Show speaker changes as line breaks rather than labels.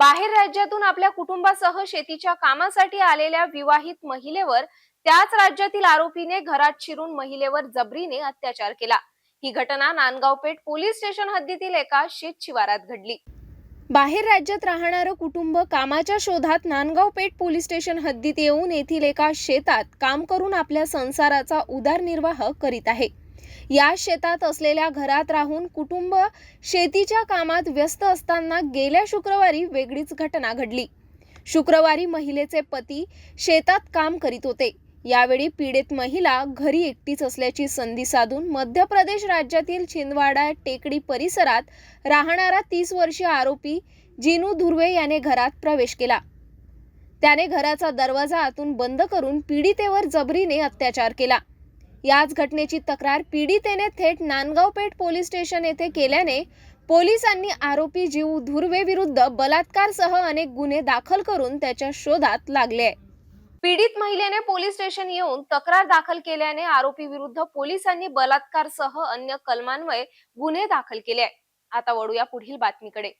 बाहेर राज्यातून आपल्या कुटुंबासह शेतीच्या कामासाठी आलेल्या विवाहित महिलेवर त्याच राज्यातील आरोपीने घरात शिरून महिलेवर जबरीने अत्याचार केला. ही घटना नांदगाव पेठ पोलीस स्टेशन हद्दीतील एका शेत शिवारात घडली. बाहेर राज्यात राहणारं कुटुंब कामाच्या शोधात नांदगाव पेठ पोलीस स्टेशन हद्दीत येऊन येथील एका शेतात काम करून आपल्या संसाराचा उदारनिर्वाह करीत आहे. या शेतात असलेल्या घरात राहून कुटुंब शेतीच्या कामात व्यस्त असताना गेल्या शुक्रवारी वेगळीच घटना घडली. शुक्रवारी महिलेचे पती शेतात काम करीत होते. यावेळी पीडित महिला घरी एकटीच असल्याची संधी साधून मध्य प्रदेश राज्यातील छिंदवाडा टेकडी परिसरात राहणारा तीस वर्षीय आरोपी जिनू धुर्वे याने घरात प्रवेश केला. त्याने घराचा दरवाजा आतून बंद करून पीडितेवर जबरीने अत्याचार केला. याच घटनेची तक्रार पीडितेने थेट नांदगाव पेठ पोलीस स्टेशन येथे केल्याने पोलिसांनी आरोपी जीव धुर्वे विरुद्ध बलात्कारसह अनेक गुन्हे दाखल करून त्याच्या शोधात लागले. आहे पीडित महिलेने पोलीस स्टेशन येऊन तक्रार दाखल केल्याने आरोपी विरुद्ध पोलिसांनी बलात्कारसह अन्य कलमान्वये गुन्हे दाखल केले. आता वळूया पुढील बातमीकडे.